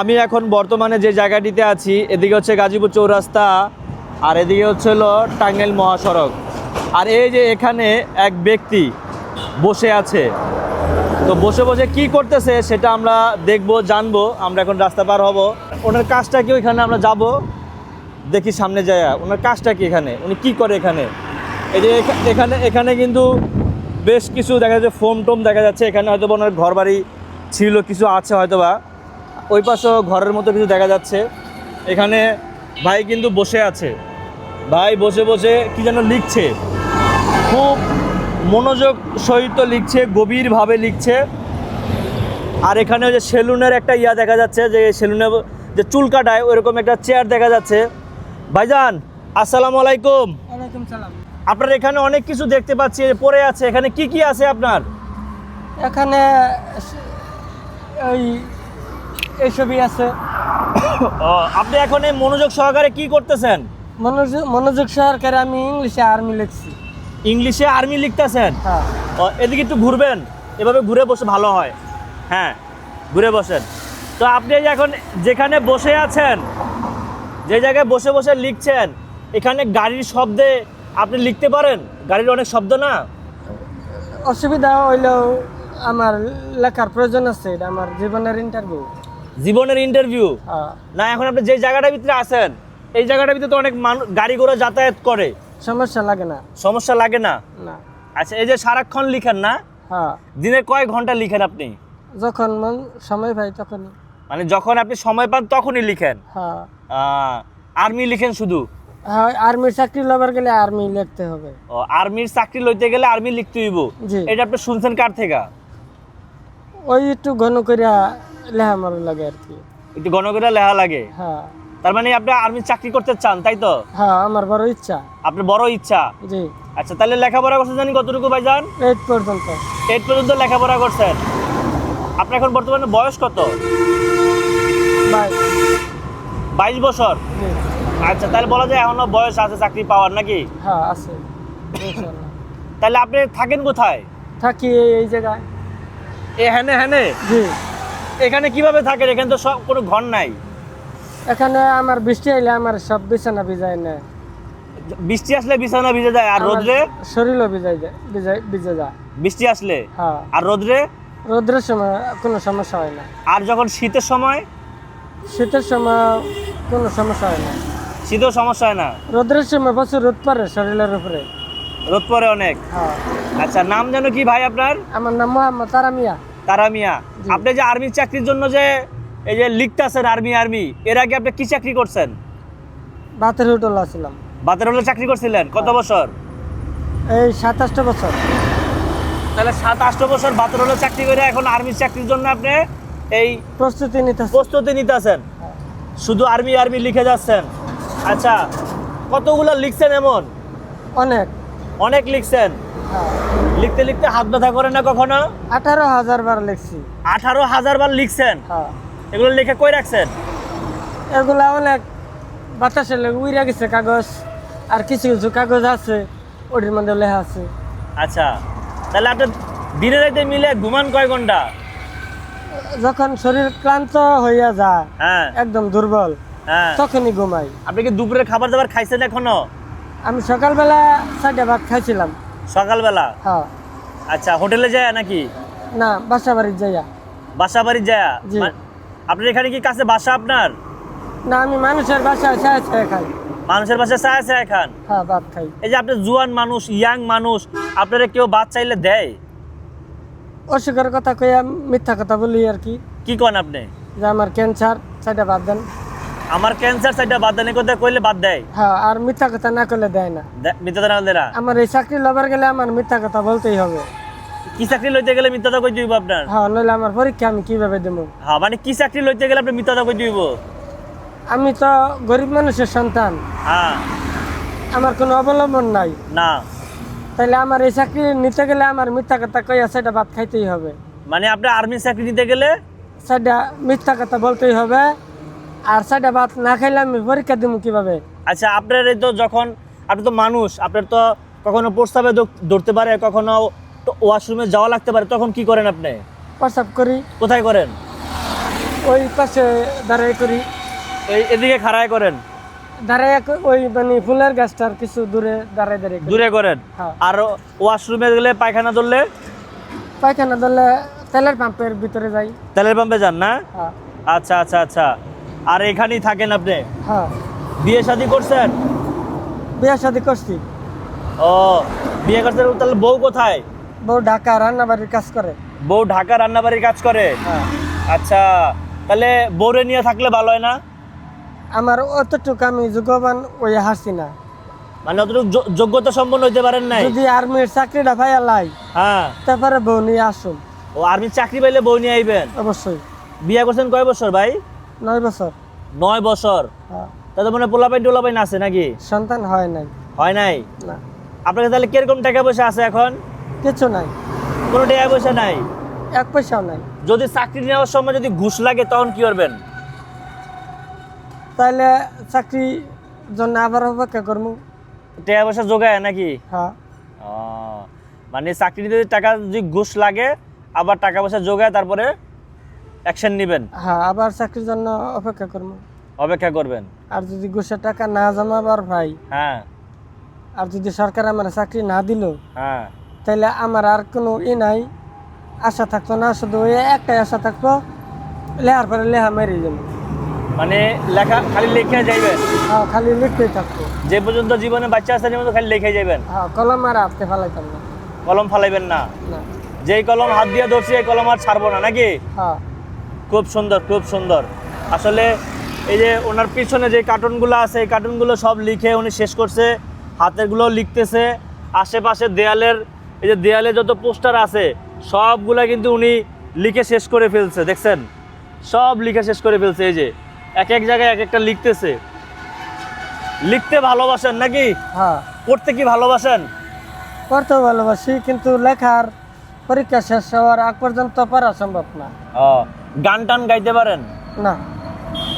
আমি এখন বর্তমানে যে জায়গাটিতে আছি, এদিকে হচ্ছে গাজীপুর চৌরাস্তা আর এদিকে হচ্ছে হলো টাঙ্গাইল মহাসড়ক। আর এই যে এখানে এক ব্যক্তি বসে আছে, তো বসে বসে কি করতেছে সেটা আমরা দেখব, জানব, আমরা এখন রাস্তা পার হব। ওনার কাজটা কি ওইখানে আমরা যাব? দেখি সামনে যায় ওনার কাজটা কি এখানে? উনি কি করে এখানে? এই যে এখানে এখানে কিন্তু বেশ কিছু দেখা যাচ্ছে ফোম টোম দেখা যাচ্ছে, এখানে হয়তো ওনার ঘর বাড়ি ছিল, কিছু আছে হয়তো বা ওই পাশেও ঘরের মতো কিছু দেখা যাচ্ছে। এখানে ভাই কিন্তু বসে আছে। ভাই বসে বসে কি যেন লিখছে। খুব মনোযোগ সহিত লিখছে গভীরভাবে লিখছে। আর এখানে যে সেলুনের একটা ইয়া দেখা যাচ্ছে যে সেলুনে যে চুল কাটায় ওইরকম একটা চেয়ার দেখা যাচ্ছে। ভাইজান আসসালামু আলাইকুম। আপনার এখানে অনেক কিছু দেখতে পাচ্ছি পড়ে আছে। এখানে কি কি আছে আপনার? এখানে ওই এইসবই আছে। আপনি এখন এই মনোযোগ সহকারে কি করতেছেন? মনোযোগ মনোযোগ সহকারে আমি ইংলিশে আর্মি লিখছি। ইংলিশে আর্মি লিখতেছেন? হ্যাঁ। এদিকে একটু ঘুরবেন। এভাবে ঘুরে বসে ভালো হয়। হ্যাঁ ঘুরে বসেন। তো আপনি এখন যেখানে বসে আছেন যে জায়গায় বসে বসে লিখছেন এখানে গাড়ির শব্দে আপনি লিখতে পারেন? গাড়ির অনেক শব্দ না? অসুবিধা হইলেও আমার লেখার প্রয়োজন আছে এটা আমার জীবনের ইন্টারভিউ জীবনের ইন্টারভিউ হ্যাঁ। না এখন আপনি যে জায়গাটার ভিতরে আছেন এই জায়গাটার ভিতরে তো অনেক মানুষ গাড়ি ঘোড়া যাতায়াত করে। সমস্যা লাগে না। সমস্যা লাগে না? না। আচ্ছা এই যে সারাক্ষণ লিখেন না হ্যাঁ। দিনে কয় ঘণ্টা লিখেন আপনি? যখন মন সময় পাই তখন মানে যখন আপনি সময় পান তখনই লিখেন? হ্যাঁ। আর্মি লিখেন শুধু? হ্যাঁ আর্মির চাকরি লবার গেলে আর্মি লিখতে হবে। ও আর্মির চাকরি লইতে গেলে আর্মি লিখতে হইব এটা আপনি শুনছেন কার থেকে? ওই একটু ঘন করিয়া লেহা মারু লাগে আর কি। একটু ঘন করে লেখা লাগে? হ্যাঁ। তার মানে আপনি আর্মির চাকরি করতে চান তাই তো? হ্যাঁ আমার বড় ইচ্ছা। আপনার বড় ইচ্ছা? জি। আচ্ছা তাহলে লেখাপড়া করছেন জানি কতটুকু ভাইজান এইট পর্যন্ত। এইট পর্যন্ত লেখাপড়া করছেন। আপনার এখন বর্তমানে বয়স কত? বাইশ। বছর? আচ্ছা তাহলে বলা যায় এখনও বয়স আছে চাকরি পাওয়ার নাকি? হ্যাঁ আছে। তাহলে আপনি থাকেন কোথায়? থাকি এই- এই জায়গায়। এ হ্যানে হ্যানে জি। এখানে কীভাবে থাকেন? এখানে তো সব কোনো ঘর নাই। এখানে আমার বৃষ্টি আইলে আমার সব বিছানা ভিজাই না বৃষ্টি আসলে বিছানা ভিজে যায় আর রোদ্রে? শরীরও ভিজাই যায় ভিজাই ভিজে যায়। বৃষ্টি আসলে? হ্যাঁ। আর রোদ্রে? রোদ্রের সময় কোনো সমস্যা হয় না। আর যখন শীতের সময়? শীতের সময় কোনো সমস্যা হয় না। শীতেও সমস্যা হয় না? রোদ্রের সময় প্রচুর রোদ পড়ে শরীরের উপরে। রোদ পড়ে অনেক। হ্যাঁ। আচ্ছা নাম যেন কি ভাই আপনার? আমার নাম মোহাম্মদ তারা মিয়া তারা মিয়া। আপনি যে আর্মির চাকরির জন্য যে এই যে লিখতেছেন আর্মি আর্মি এর আগে আপনি কি চাকরি করছেন? বাতের হোটেল আসলাম বাতের হলে চাকরি করছিলেন? কত বছর? এই সাতাশটা বছর। তাহলে সাত আট বছর বাতের হলে চাকরি করে এখন আর্মির চাকরির জন্য আপনি এই প্রস্তুতি নিতে প্রস্তুতি নিতেছেন। শুধু আর্মি আর্মি লিখে যাচ্ছেন। আচ্ছা কতগুলো লিখছেন এমন? অনেক। অনেক লিখছেন। হ্যাঁ লিখতে লিখতে হাত ব্যথা করে না কখনো? আঠারো হাজার বার লিখছি। আঠারো হাজার বার লিখছেন? হ্যাঁ। এগুলো লিখে কই রাখছেন? এগুলা অনেক বাতাসে লেগে উইরা গেছে কাগজ আর কিছু কিছু কাগজ আছে ওটির মধ্যে লেখা আছে। আচ্ছা তাহলে আপনি দিনে রাতে মিলে ঘুমান কয় ঘণ্টা? যখন শরীর ক্লান্ত হইয়া যায় হ্যাঁ। একদম দুর্বল হ্যাঁ। তখনই ঘুমাই। আপনি কি দুপুরে খাবার দাবার খাইছেন এখনও? আমি সকালবেলা চারটা ভাত খাইছিলাম। সকালবেলা? হ্যাঁ। আচ্ছা হোটেলে যায় নাকি? না বাসা বাড়ির যাইয়া বাসা বাড়ি যায়। আপনার এখানে কি কাছে বাসা আপনার? না আমি মানুষের বাসায় ছায়া ছায়া খাই। মানুষের বাসায় চায় চায় খান? হ্যাঁ ভাত খাই। এই যে আপনি জুয়ান মানুষ ইয়াং মানুষ আপনারা কেউ বাদ চাইলে দেয়? অসুখের কথা কইয়া মিথ্যা কথা বলি আর কি। কি কন আপনি? যে আমার ক্যান্সার চারটা বাদ দেন। আমার ক্যান্সার সাইডটা বাদ দেয় কথা কইলে বাদ দেয়। হ্যাঁ আর মিথ্যা কথা না কইলে দেয় না। মিথ্যা না দেরা আমার এই চাকরি লবার গেলে আমার মিথ্যা কথা বলতেই হবে। কি চাকরি লইতে গেলে মিথ্যাটা কই দিব আপনার? হ্যাঁ নইলে আমার পরীক্ষা আমি কীভাবে দেবো? হ্যাঁ মানে কি চাকরি লইতে গেলে আপনি মিথ্যাটা কই দিব আমি তো গরিব মানুষের সন্তান। হ্যাঁ। আমার কোনো অবলম্বন নাই। না। তাহলে আমার এই চাকরি নিতে গেলে আমার মিথ্যা কথা কইয়া সেটা ভাত খাইতেই হবে। মানে আপনি আর্মি চাকরি নিতে গেলে? সেটা মিথ্যা কথা বলতেই হবে। আর সেটা ভাত না খাইলে আমি পরীক্ষা দিব কীভাবে? আচ্ছা আপনার তো যখন আপনি তো মানুষ আপনার তো কখনো প্রস্তাবে ধরতে পারে কখনো ওয়াশরুমে যাওয়া লাগতে পারে তখন কি করেন আপনি? প্রসাব করি। কোথায় করেন? ওই পাশে দাঁড়াই করি। এই এদিকে খাড়ায় করেন? দাঁড়াই ওই মানে ফুলের গাছটার কিছু দূরে দাঁড়াই দাঁড়াই দূরে করেন? হ্যাঁ। আর ওয়াশরুমে গেলে পায়খানা ধরলে? পায়খানা ধরলে তেলের পাম্পের ভিতরে যাই। তেলের পাম্পে যান না? হ্যাঁ। আচ্ছা আচ্ছা আচ্ছা। আর এখানেই থাকেন আপনি? হ্যাঁ। বিয়ে শাদী করছেন? বিয়ে শাদি করছি। ও বিয়ে করছেন তাহলে বউ কোথায়? বউ ঢাকা রান্না বাড়ির কাজ করে। বউ ঢাকা রান্নাবাড়ির কাজ করে? হ্যাঁ। আচ্ছা তাহলে বউরে নিয়ে থাকলে ভালো হয় না? আমার অতটুকু আমি যোগ্যবান ওই হাসি না। মানে অতটুকু যোগ্যতা সম্পন্ন হইতে পারেন নাই? যদি আর্মির চাকরিটা ভাইয়া লাই হ্যাঁ। তারপরে বউ নিয়ে আসুন। ও আর্মি চাকরি পাইলে বউ নিয়ে আইবেন? অবশ্যই। বিয়ে করছেন কয় বছর ভাই? নয় বছর। নয় বছর? হ্যাঁ। তাতে মানে পোলাপাই টোলাপাইন আছে নাকি? সন্তান হয় নাই। হয় নাই? না। আপনার তাহলে কীরকম টাকা পয়সা আছে এখন? কিছু নাই। কোনো টাকা পয়সা নাই? এক পয়সাও নাই। যদি চাকরি নেওয়ার সময় যদি ঘুষ লাগে তখন কি করবেন? তাহলে চাকরি জন্য আবার অপেক্ষা করব টাকা পয়সা যোগায় নাকি? হ্যাঁ। মানে চাকরি যদি টাকা যদি ঘুষ লাগে আবার টাকা পয়সা যোগায় তারপরে অ্যাকশন নেবেন? হ্যাঁ আবার চাকরির জন্য অপেক্ষা করব। অপেক্ষা করবেন? আর যদি ঘুষের টাকা না জমাবার ভাই হ্যাঁ। আর যদি সরকার আমার চাকরি না দিল হ্যাঁ। তাহলে আমার আর কোনো ই নাই আশা থাকতো না শুধু ওই একটাই আশা থাকতো লেহার পরে লেহা মেরে যাব মানে লেখা খালি লিখে যাইবেন হ্যাঁ খালি লিখতেই থাকতো। যে পর্যন্ত জীবনে বাচ্চা আছে পর্যন্ত খালি লিখে যাইবেন? হ্যাঁ কলম আর হাতে ফেলাইতাম না। কলম ফালাইবেন না? না। যেই কলম হাত দিয়ে ধরছি এই কলম আর ছাড়বো না নাকি? হ্যাঁ। খুব সুন্দর খুব সুন্দর। আসলে এই যে ওনার পিছনে যে কার্টুনগুলো আছে এই কার্টুনগুলো সব লিখে উনি শেষ করছে হাতেরগুলো লিখতেছে। আশেপাশে দেয়ালের এই যে দেয়ালে যত পোস্টার আছে সবগুলা কিন্তু উনি লিখে শেষ করে ফেলছে দেখছেন? সব লিখে শেষ করে ফেলছে এই যে এক এক জায়গায় এক একটা লিখতেছে। লিখতে ভালোবাসেন নাকি? হ্যাঁ। পড়তে কি ভালোবাসেন? পড়তে ভালোবাসি কিন্তু লেখার পরীক্ষা শেষ হওয়ার আগ পর্যন্ত পড়া সম্ভব না। গান টান গাইতে পারেন? না।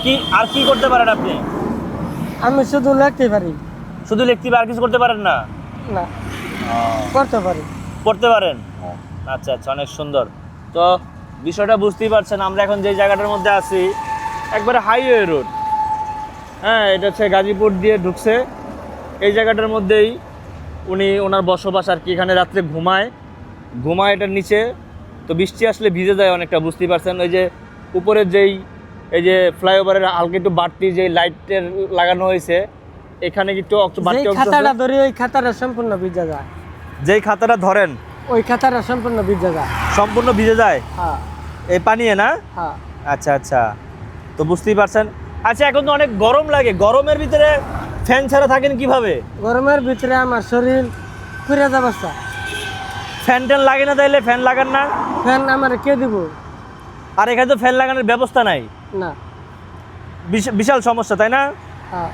কি আর কি করতে পারেন আপনি? আমি শুধু লিখতে পারি। শুধু লিখতে পারি আর কিছু করতে পারেন না? না। করতে পারি। পড়তে পারেন? আচ্ছা আচ্ছা অনেক সুন্দর। তো বিষয়টা বুঝতেই পারছেন আমরা এখন যে জায়গাটার মধ্যে আছি একবারে হাইওয়ে রোড হ্যাঁ এটা হচ্ছে গাজীপুর দিয়ে ঢুকছে। এই জায়গাটার মধ্যেই উনি ওনার বসবাস আর কি এখানে রাত্রে ঘুমায়। ঘুমায় এটার নিচে। তো বৃষ্টি আসলে ভিজে যায় অনেকটা বুঝতেই পারছেন? ওই যে উপরের যেই এই যে ফ্লাইওভারের হালকা একটু বাড়তি যে লাইটের লাগানো হয়েছে এখানে একটু বাড়তি খাতাটা। ধরি ওই খাতাটা সম্পূর্ণ ভিজা যায়। যেই খাতাটা ধরেন ওই খাতাটা সম্পূর্ণ ভিজা যায়। সম্পূর্ণ ভিজে যায়? হ্যাঁ। এই পানিয়ে না? হ্যাঁ। আচ্ছা আচ্ছা। তো বুঝতেই পারছেন? আচ্ছা এখন তো অনেক গরম লাগে। গরমের ভিতরে ফ্যান ছাড়া থাকেন কীভাবে? গরমের ভিতরে আমার শরীর পুড়ে যাবস্তা ফ্যান ট্যান লাগে না তাইলে ফ্যান লাগান না? ফ্যান আমার কে দিব? আর এখানে তো ফ্যান লাগানোর ব্যবস্থা নাই। না। বিশ- বিশাল সমস্যা তাই না? হ্যাঁ।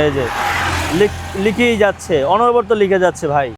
এই যে লিখ- লিখেই যাচ্ছে অনবরত লিখে যাচ্ছে ভাই।